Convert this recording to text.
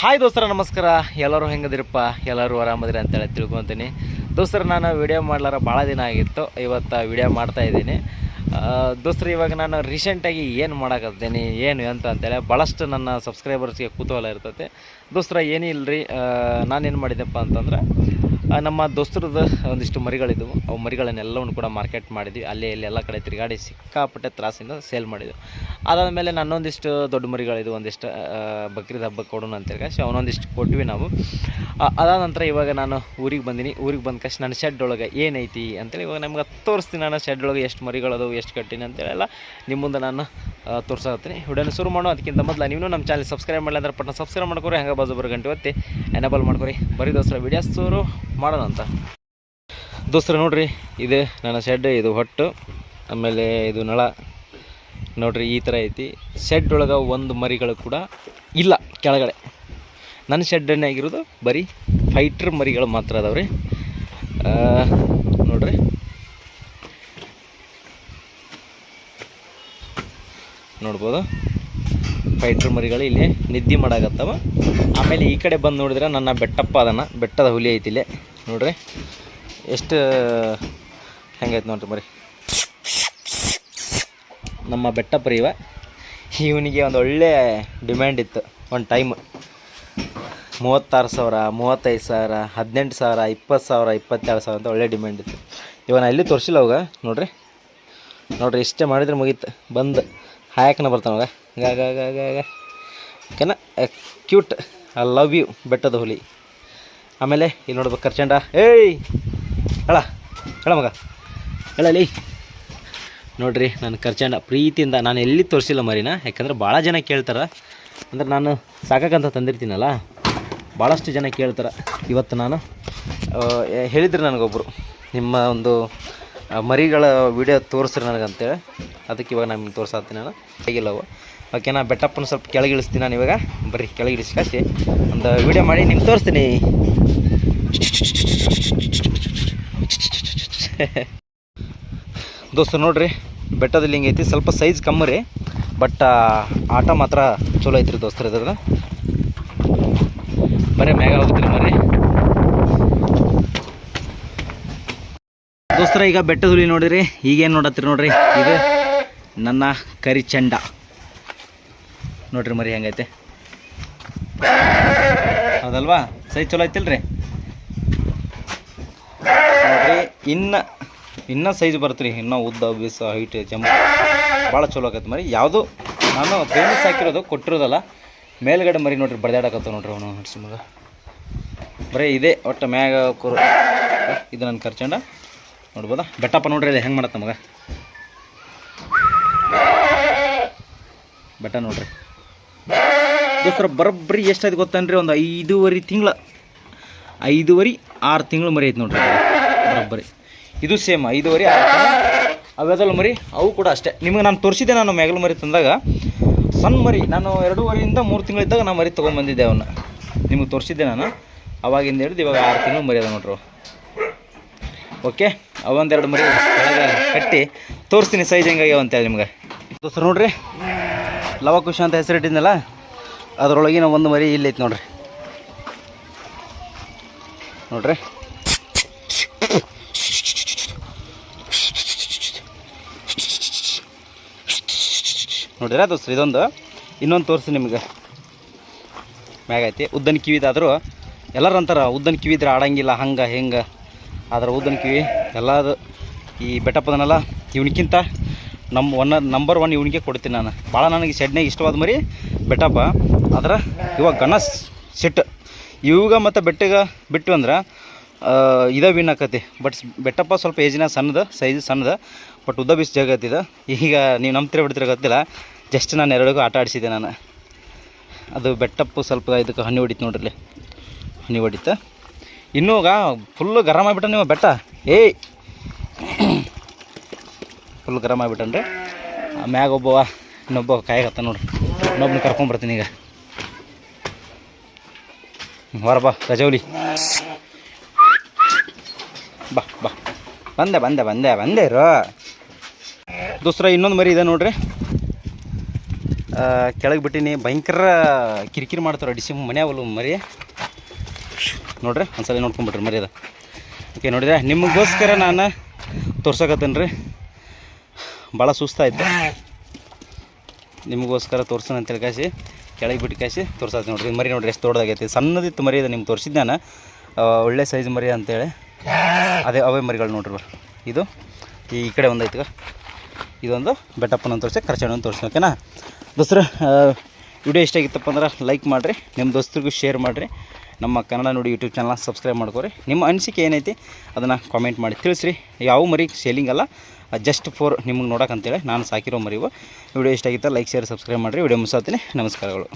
Hi ದೋಸ್ತರ, ನಮಸ್ಕಾರ. ಎಲ್ಲರೂ ಹೆಂಗದಿರಪ್ಪ? ಎಲ್ಲರೂ ಆರಾಮದಿರಿ ಅಂತೇಳಿ ತಿಳ್ಕೊತೀನಿ. ದೋಸ್ತರ, ನಾನು ವಿಡಿಯೋ ಮಾಡ್ಲಾರ ಭಾಳ ದಿನ ಆಗಿತ್ತು. ಇವತ್ತು ವಿಡಿಯೋ ಮಾಡ್ತಾ ಇದ್ದೀನಿ. ದೋಸ್ತರ, ಇವಾಗ ನಾನು ರೀಸೆಂಟಾಗಿ ಏನು ಮಾಡಕತ್ತೀನಿ, ಏನು ಅಂತ ಅಂತೇಳಿ ಭಾಳಷ್ಟು ನನ್ನ ಸಬ್ಸ್ಕ್ರೈಬರ್ಸ್ಗೆ ಕುತೂಹಲ ಇರ್ತೈತೆ. ದೋಸ್ತರ ಏನಿಲ್ಲ ರೀ ನಾನೇನು ಮಾಡಿದ್ದೆಪ್ಪ ಅಂತಂದ್ರೆ ನಮ್ಮ ದೋಸ್ತರದ ಒಂದಿಷ್ಟು ಮರಿಗಳಿದ್ದವು. ಅವು ಮರಿಗಳನ್ನೆಲ್ಲವನ್ನು ಕೂಡ ಮಾರ್ಕೆಟ್ ಮಾಡಿದ್ವಿ. ಅಲ್ಲಿ ಇಲ್ಲಿ ಎಲ್ಲ ಕಡೆ ತಿರುಗಾಡಿ ಸಿಕ್ಕಾಪಟ್ಟೆ ತ್ರಾಸಿಂದ ಸೇಲ್ ಮಾಡಿದ್ವು ಅದಾದ ಮೇಲೆ ನನ್ನೊಂದಿಷ್ಟು ದೊಡ್ಡ ಮರಿಗಳಿದ್ವು ಒಂದಿಷ್ಟು ಬಕ್ರೀದ್ ಹಬ್ಬಕ್ಕೆ ಕೊಡೋಣ ಅಂತೇಳಿ ಸೊ ಅವನೊಂದಿಷ್ಟು ಕೊಟ್ವಿ ನಾವು. ಅದಾದ ನಂತರ ಇವಾಗ ನಾನು ಊರಿಗೆ ಬಂದೀನಿ. ಊರಿಗೆ ಬಂದ ಕಷ್ಟ ನನ್ನ ಶೆಡ್ ಒಳಗೆ ಏನೈತಿ ಅಂತೇಳಿ ಇವಾಗ ನಮ್ಗೆ ತೋರಿಸ್ತೀನಿ. ನಾನು ಶೆಡ್ ಒಳಗೆ ಎಷ್ಟು ಮರಿಗಳದು ಎಷ್ಟು ಕಟ್ಟಿನಿ ಅಂತೇಳಿ ಎಲ್ಲ ನಿಮ್ಮ ಮುಂದೆ ನಾನು ತೋರಿಸ್ತೀನಿ ವಿಡಿಯೋನ ಶುರು ಮಾಡೋ ಅದಕ್ಕಿಂತ ಮೊದಲು ನೀವು ನಮ್ಮ ಚಾನಲ್ ಸಬ್ಸ್ಕ್ರೈಬ್ ಮಾಡಲಿ ಅಂದ್ರೆ ಪಟ್ಟ ಸಬ್ಸ್ಕ್ರೈಬ್ ಮಾಡ್ಕೊರಿ. ಹಂಗೆ ಬಾಜು ಬರೋ ಗಂಟೆ ಒತ್ತಿ ಎನೇಬಲ್ ಮಾಡ್ಕೊರಿ. ಬರೀ ದೋಸ್ತರ ವಿಡಿಯೋಸ್ ಶುರು. ಮಾಡೋಣ ಅಂತ ದೋಸ್ತರ, ನೋಡ್ರಿ, ಇದೆ ನನ್ನ ಶೆಡ್ ಇದು ಹೊಟ್ಟು, ಆಮೇಲೆ ಇದು ನಳ. ನೋಡ್ರಿ, ಈ ಥರ ಐತಿ. ಶೆಡ್ ಒಳಗೆ ಒಂದು ಮರಿಗಳು ಕೂಡ ಇಲ್ಲ ಕೆಳಗಡೆ. ನನ್ನ ಶೆಡ್ಡನ್ನೇ ಆಗಿರೋದು ಬರೀ ಫೈಟ್ರ್ ಮರಿಗಳು ಮಾತ್ರ ಅದಾವೆ ರೀ ನೋಡ್ರಿ. ನೋಡ್ಬೋದು. ಫೈಟ್ರ್ ಮರಿಗಳು ಇಲ್ಲಿ ನಿದ್ದೆ ಮಾಡಾಕತ್ತವ. ಆಮೇಲೆ ಈ ಕಡೆ ಬಂದು ನೋಡಿದ್ರೆ ನನ್ನ ಬೆಟ್ಟಪ್ಪ ಅದನ್ನು ಬೆಟ್ಟದ ಹುಲಿ ಐತಿ ಇಲ್ಲಿ. ನೋಡ್ರಿ. ಎಷ್ಟು, ಹೆಂಗೈತೆ ನೋಡ್ರಿ ಮರಿ. ನಮ್ಮ ಬೆಟ್ಟಪ್ಪ ರೀ ಇವ. ಇವನಿಗೆ ಒಂದು ಒಳ್ಳೆ ಡಿಮ್ಯಾಂಡ್ ಇತ್ತು. ಒಂದು ಟೈಮ್. ಮೂವತ್ತಾರು ಸಾವಿರ, ಮೂವತ್ತೈದು ಸಾವಿರ, ಹದಿನೆಂಟು ಸಾವಿರ, ಇಪ್ಪತ್ತು ಸಾವಿರ, ಇಪ್ಪತ್ತೆರಡು ಸಾವಿರ ಅಂತ ಒಳ್ಳೆ ಡಿಮ್ಯಾಂಡ್ ಇತ್ತು. ಇವನ ಅಲ್ಲಿ ತೋರಿಸಿಲ್ಲ ಅವಾಗ. ನೋಡ್ರಿ. ನೋಡ್ರಿ, ಇಷ್ಟೇ ಮಾಡಿದ್ರೆ ಮುಗೀತು. ಬಂದು. ಹಾಯಕನ ಬರ್ತಾನವಾಗ ಗ ಗ ಗ ಗ ಗ. ಓಕೆನಾ? ಕ್ಯೂಟ್ ಐ ಲವ್ ಯು ಬೆಟ್ಟದ ಹುಲಿ. ಆಮೇಲೆ ಇಲ್ಲಿ ನೋಡ್ಬೇಕು ಕರ್ಚಂಡ. ಏಯ್! ಹೇಳ ಹೇಳ ಮಗ. ಹೇಳಲಿ ನೋಡ್ರಿ ನಾನು ಕರ್ಚಂಡ ಪ್ರೀತಿಯಿಂದ ನಾನು ಎಲ್ಲಿ ತೋರಿಸಿಲ್ಲ ಮರಿನ? ಯಾಕಂದ್ರೆ ಭಾಳ ಜನ ಕೇಳ್ತಾರೆ. ಅಂದ್ರೆ ನಾನು ಸಾಕಕ್ಕಂತ ತಂದಿರ್ತೀನಲ್ಲ. ಭಾಳಷ್ಟು ಜನ ಕೇಳ್ತಾರೆ. ಇವತ್ತು ನಾನು ಹೇಳಿದ್ರು ನನಗೊಬ್ಬರು ನಿಮ್ಮ ಒಂದು ಮರಿಗಳ ವಿಡಿಯೋ ತೋರಿಸ್ರಿ ನನಗಂತೇಳಿ. ಅದಕ್ಕೆ ಇವಾಗ ನಾನು ತೋರ್ಸಾತ್ತೀನಿ ನಾನು. ಹೇಗಿಲ್ಲ ಅವು ಓಕೆ ನಾ ಬೆಟ್ಟಪ್ಪನ ಸ್ವಲ್ಪ ಕೆಳಗಿಳಿಸ್ತೀನಿ ನಾನು ಇವಾಗ. ಬರ್ರಿ ಕೆಳಗಿಳಿಸಿ ಕಾಸಿ ಒಂದು ವಿಡಿಯೋ ಮಾಡಿ ನಿಮ್ಗೆ ತೋರಿಸ್ತೀನಿ. ದೋಸ್ತ, ನೋಡ್ರಿ, ಬೆಟ್ಟದಲ್ಲಿ ಹಿಂಗೈತಿ? ಸ್ವಲ್ಪ ಸೈಜ್ ಕಮ್ಮಿ ರೀ ಬಟ್ ಆಟ ಮಾತ್ರ ಚಲೋ ಐತ್ರಿ ದೋಸ್ತರು ಇದ್ರದ್ದು. ಬರೀ ಮ್ಯಾಗ ಹೋಗ್ತೀರಿ ಮರ್ರಿ ದೋಸ್ತರ, ಈಗ ಬೆಟ್ಟದ ಹುಲಿ ನೋಡಿರಿ, ಈಗೇನು ನೋಡತ್ತೀರಿ ನೋಡ್ರಿ, ಇದು ನನ್ನ ಕರಿ ಚಂಡ ನೋಡ್ರಿ ಮರಿ ಹೆಂಗೈತೆ. ಹೌದಲ್ವಾ? ಸೈಜ್ ಚಲೋ ಐತಿಲ್ರಿ? ನೋಡ್ರಿ, ಇನ್ನು, ಇನ್ನೂ ಸೈಜ್ ಬರುತ್ತೆ ಇನ್ನೂ ಉದ್ದ, ಬೀಸ ಹೈಟ್ ಜಂಪ್ ಭಾಳ ಚಲೋ ಆಗತ್ತೆ ಮರಿ. ಯಾವುದು, ನಾನು ಫೇಮಸ್ ಹಾಕಿರೋದು ಕೊಟ್ಟಿರೋದಲ್ಲ. ಮೇಲ್ಗಡೆ ಮರಿ ನೋಡ್ರಿ ಬಡ್ದಾಡಕತ್ತ ನೋಡ್ರಿ ಅವನು ಹಡ್ಸಿ ಮಗ. ಬರೀ, ಇದೆ ಒಟ್ಟು ಮ್ಯಾಗ ಕುರು. ಇದು ನನ್ನ ಖರ್ಚಂಡ ನೋಡ್ಬೋದಾ? ಬೆಟ್ಟಪ್ಪ ನೋಡ್ರಿ, ಇಲ್ಲಿ ಹೆಂಗೆ ಮಾಡತ್ತ ಮಗ? ಬೆಟ್ಟ ನೋಡ್ರಿ. ದೋಸ್ತರ ಬರೋಬ್ಬರಿ ಎಷ್ಟಾಯ್ತು ಗೊತ್ತನ್ರಿ? ಒಂದು ಐದೂವರೆ ತಿಂಗಳ, ಐದೂವರೆ ಆರು ತಿಂಗಳು ಮರಿ ಐತೆ ನೋಡ್ರಿ ಬರೋಬ್ಬರಿ. ಇದು ಸೇಮ್ ಐದೂವರೆ ಆರು ತಿಂಗಳು. ಅವೆದಲ್ಲ ಮರಿ? ಅವು ಕೂಡ ಅಷ್ಟೇ. ನಿಮಗೆ ನಾನು ತೋರಿಸಿದ್ದೆ ನಾನು ಮೆಗಲು ಮರಿ ತಂದಾಗ. ಸಣ್ಣ ಮರಿ, ನಾನು ಎರಡೂವರೆಯಿಂದ ಮೂರು ತಿಂಗಳಿದ್ದಾಗ ನಾನು ಮರಿ ತೊಗೊಂಬಂದಿದ್ದೆ ಅವನ್ನ. ನಿಮಗೆ ತೋರಿಸಿದ್ದೆ ನಾನು. ಅವಾಗಿಂದ ಹಿಡಿದು ಇವಾಗ ಆರು ತಿಂಗಳು ಮರಿ ಅದ ನೋಡ್ರಿ. ಓಕೆ ಅವೊಂದೆರಡು ಮರಿ ಕಟ್ಟಿ ತೋರಿಸ್ತೀನಿ ಸೈಜ್ ಹೆಂಗಾಗ್ಯಾವ ಅಂತೇಳಿ ನಿಮ್ಗೆ. ದೋಸ್ರು ನೋಡ್ರಿ? ಖುಷಿ ಅಂತ ಹೆಸರಿಟ್ಟಿದ್ನಲ್ಲ? ಅದರೊಳಗಿನ ಒಂದು ಮರಿ ಇಲ್ಲೈತೆ ನೋಡ್ರಿ. ನೋಡ್ರಿ. ನೋಡಿರ ದೋಸ್ತ್ರಿ ಇದೊಂದು. ಇನ್ನೊಂದು ತೋರಿಸಿ ನಿಮ್ಗೆ. ಮ್ಯಾಗೈತಿ ಉದ್ದನ ಕಿವಿದಾದರೂ ಎಲ್ಲರೂ ಅಂತಾರೆ, ಉದ್ದನ ಕಿವಿದ್ರೆ ಆಡಂಗಿಲ್ಲ, ಹಂಗೆ, ಹೆಂಗೆ. ಆದ್ರೆ ಉದ್ದನ ಕಿವಿ ಎಲ್ಲದು ಈ ಬೆಟ್ಟಪ್ಪದನ್ನೆಲ್ಲ ಇವನಿಕ್ಕಿಂತ ನಮ್ಮ ಒನ್ ನಂಬರ್ ಒನ್ ಇವನಿಗೆ ಕೊಡ್ತೀನಿ ನಾನು. ಭಾಳ ನನಗೆ ಶೆಡ್ನಾಗ ಇಷ್ಟವಾದ ಮರಿ ಬೆಟ್ಟಪ್ಪ. ಆದ್ರೆ ಇವಾಗ ಗಣ ಸೆಟ್. ಇವಾಗ ಮತ್ತು ಬೆಟ್ಟಗ ಬಿಟ್ಟು ಅಂದ್ರೆ ಇದೇ ವಿನ್ ಆಕತಿ. ಬಟ್ ಬೆಟ್ಟಪ್ಪ ಸ್ವಲ್ಪ ಏಜಿನ ಸಣ್ಣದ ಸೈಜ್ ಸಣ್ಣದ ಬಟ್ ಉದ್ದ ಬಿಸಿ ಜಗತ್ತಿದ ಈಗ ನೀವು ನಂಬ್ತಿರ ಬಿಡ್ತಿರ ಗೊತ್ತಿಲ್ಲ. ಜಸ್ಟ್ ನಾನು ಎರಡಿಗೂ ಆಟ ಆಡಿಸಿದೆ ನಾನು. ಅದು ಬೆಟ್ಟಪ್ಪು ಸ್ವಲ್ಪ ಇದಕ್ಕೆ ಹನಿ ಹೊಡಿತು ನೋಡ್ರಿ ಹನಿ ಹೊಡಿತ. ಇನ್ನೂಗ ಫುಲ್ಲು ಗರಮ್ ಆಗಿಬಿಟ್ಟ ನೀವು ಬೆಟ್ಟ. ಏಯ್! ಫುಲ್ ಗರಮ್ ಆಗಿಬಿಟ್ಟನ್ರಿ ಮ್ಯಾಗ ಒಬ್ಬವ ಇನ್ನೊಬ್ಬ ಕಾಯಕತ್ತ ನೋಡ್ರಿ. ಇನ್ನೊಬ್ಬನ ಕರ್ಕೊಂಬರ್ತೀನಿ ಈಗ. ಹೊರ ಬಾ ರಜೌಲಿ ಬಾ ಬಾ. ಬಂದೆ ಬಂದೆ ಬಂದೆ ಬಂದೆ ರೋ ದೋಸ್ರ ಇನ್ನೊಂದು ಮರಿ ಇದೆ ನೋಡ್ರಿ. ಕೆಳಗೆ ಬಿಟ್ಟಿನಿ. ಭಯಂಕರ ಕಿರಿಕಿರಿ ಮಾಡ್ತಾರೆ ಡಿಸಿ ಮನ್ಯಾವಲ್ಲ ಮರಿ. ನೋಡ್ರಿ, ಒಂದ್ಸಲ ನೋಡ್ಕೊಂಬಿಟ್ರಿ ಮರಿ ಅದ. ಓಕೆ ನೋಡಿದ್ರೆ ನಿಮಗೋಸ್ಕರ ನಾನು ತೋರ್ಸಕತ್ತೇನೆ ರೀ ಭಾಳ ಸುಸ್ತಾಯ್ತು ನಿಮಗೋಸ್ಕರ ತೋರ್ಸೋಣ ಅಂತೇಳಿ ಕಾಸಿ ಕೆಳಗೆ ಬಿಟ್ಟು ಕಾಸಿ ತೋರ್ಸತ್ತೆ ನೋಡ್ರಿ. ಮರಿ ನೋಡ್ರಿ ಎಷ್ಟು ದೊಡ್ಡದಾಗೈತಿ. ಸಣ್ಣದಿತ್ತು ಮರಿ ಇದೆ, ನಿಮ್ಗೆ ತೋರಿಸಿದ್ದೆ ನಾನು. ಒಳ್ಳೆ ಸೈಜ್ ಮರಿ ಅಂತೇಳಿ ಅದೇ ಅವೇ ಮರಿಗಳು ನೋಡ್ರಿ ಇದು ಈ ಕಡೆ ಒಂದೈತಿ ಇದೊಂದು ಬೆಟ್ಟಪ್ಪನ ತೋರಿಸಿ ಖರ್ಚಣ್ಣನ ತೋರಿಸಿ ಓಕೆನಾ ದೋಸ್ತರ ವಿಡಿಯೋ ಇಷ್ಟ ಆಗಿತ್ತಪ್ಪ ಅಂದ್ರೆ ಲೈಕ್ ಮಾಡಿರಿ. ನಿಮ್ಮ ದೋಸ್ತರಿಗೂ ಶೇರ್ ಮಾಡಿರಿ. ನಮ್ಮ ಕನ್ನಡ ನೋಡಿ ಯೂಟ್ಯೂಬ್ ಚಾನಲ್ ಸಬ್ಸ್ಕ್ರೈಬ್ ಮಾಡ್ಕೋರಿ. ನಿಮ್ಮ ಅನಿಸಿಕೆ ಏನೈತಿ, ಅದನ್ನು ಕಾಮೆಂಟ್ ಮಾಡಿ ತಿಳಿಸ್ರಿ. ಯಾವ ಮರಿ ಸೇಲಿಂಗ್ ಅಲ್ಲ ಜಸ್ಟ್ ಫಾರ್ ನಿಮ್ಗೆ ನೋಡೋಕೆ ಅಂತೇಳಿ ನಾನು ಸಾಕಿರೋ ಮರಿವು. ವಿಡಿಯೋ ಇಷ್ಟ ಆಗಿತ್ತು ಲೈಕ್ ಶೇರ್ ಸಬ್ಸ್ಕ್ರೈಬ್ ಮಾಡಿರಿ. ವಿಡಿಯೋ ಮುಗಿಸಾತೀನಿ ನಮಸ್ಕಾರಗಳು.